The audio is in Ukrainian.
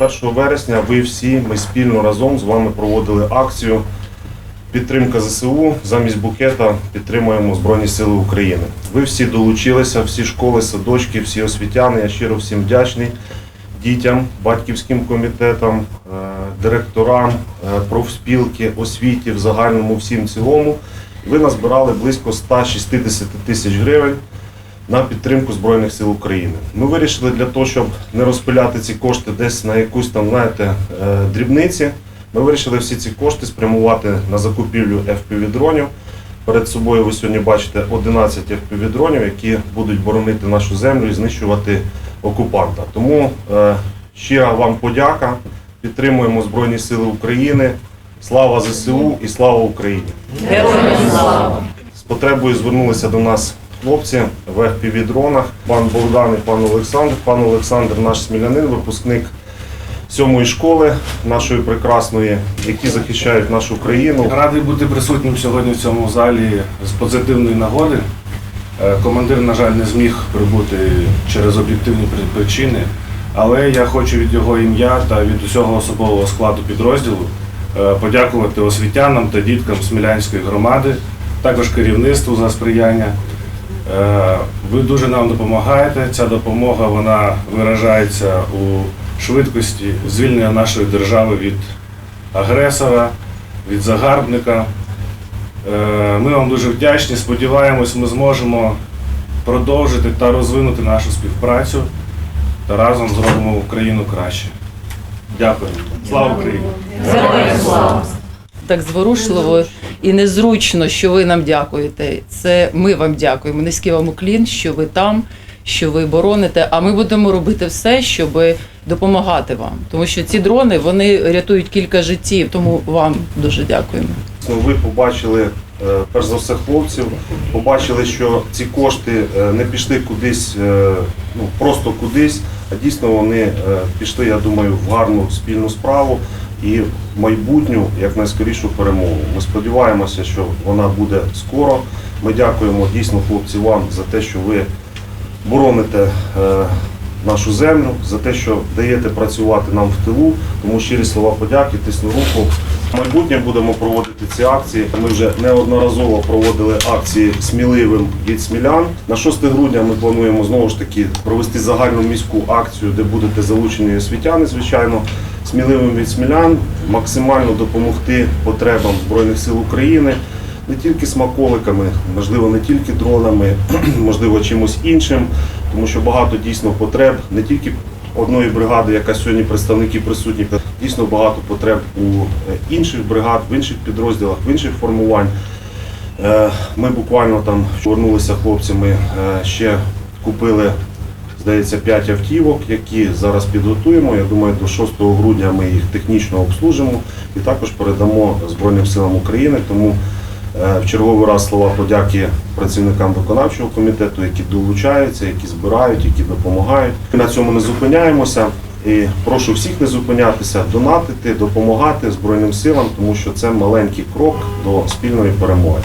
1 вересня ви всі, ми спільно разом з вами проводили акцію Підтримка ЗСУ замість букета підтримуємо Збройні Сили України. Ви всі долучилися, всі школи, садочки, всі освітяни. Я щиро всім вдячний дітям, батьківським комітетам, е, директорам, е, профспілки, освіті в загальному всім цілому. Ви назбирали близько 160 тисяч гривень на підтримку Збройних сил України. Ми вирішили для того, щоб не розпиляти ці кошти десь на якусь там, знаєте, е, дрібниці. Ми вирішили всі ці кошти спрямувати на закупівлю FPV-дронів. Перед собою ви сьогодні бачите 11 FPV-дронів, які будуть боронити нашу землю і знищувати окупанта. Тому е, щира вам подяка. Підтримуємо Збройні Сили України. Слава ЗСУ і слава Україні! Героям слава! З потребою звернулися до нас хлопці в FPV-дронах. Пан Богдан і пан Олександр. Пан Олександр наш смілянин, випускник сьомої школи нашої прекрасної, які захищають нашу країну. Радий бути присутнім сьогодні в цьому залі з позитивної нагоди. Е, Командир, на жаль, не зміг прибути через об'єктивні причини, але я хочу від його ім'я та від усього особового складу підрозділу е, подякувати освітянам та діткам Смілянської громади, також керівництву за сприяння. Е, Ви дуже нам допомагаєте. Ця допомога вона виражається у швидкості звільнення нашої держави від агресора, від загарбника. Е, Ми вам дуже вдячні. Сподіваємось, ми зможемо продовжити та розвинути нашу співпрацю та разом зробимо Україну краще. Дякую. Слава Україні! Слава! так зворушливо і незручно, що ви нам дякуєте. Це ми вам дякуємо. Низький вам уклін, що ви там, що ви бороните. А ми будемо робити все, щоб допомагати вам. Тому що ці дрони вони рятують кілька життів. Тому вам дуже дякуємо. Ну, Ви побачили е, перш за все хлопців, побачили, що ці кошти е, не пішли кудись, е, ну просто кудись, а дійсно вони пішли, я думаю, в гарну спільну справу і майбутню як найскорішу перемогу. Ми сподіваємося, що вона буде скоро. Ми дякуємо дійсно хлопці вам за те, що ви бороните е, нашу землю, за те, що даєте працювати нам в тилу. Тому щирі слова подяки, тисну руку. В майбутнє будемо проводити ці акції. Ми вже неодноразово проводили акції сміливим від смілян. На 6 грудня ми плануємо знову ж таки провести загальну міську акцію, де будете залучені освітяни, звичайно, сміливим від смілян, максимально допомогти потребам Збройних сил України. Не тільки смаколиками, можливо, не тільки дронами, можливо, чимось іншим, тому що багато дійсно потреб не тільки одної бригади, яка сьогодні представники присутні, дійсно багато потреб у е, інших бригад, в інших підрозділах, в інших формувань. Е, Ми буквально там повернулися хлопцями, е, ще купили, здається, 5 автівок, які зараз підготуємо. Я думаю, до 6 грудня ми їх технічно обслужимо і також передамо Збройним силам України. Тому е, в черговий раз слова подяки працівникам виконавчого комітету, які долучаються, які збирають, які допомагають. Ми на цьому не зупиняємося. І прошу всіх не зупинятися, донатити, допомагати Збройним силам, тому що це маленький крок до спільної перемоги.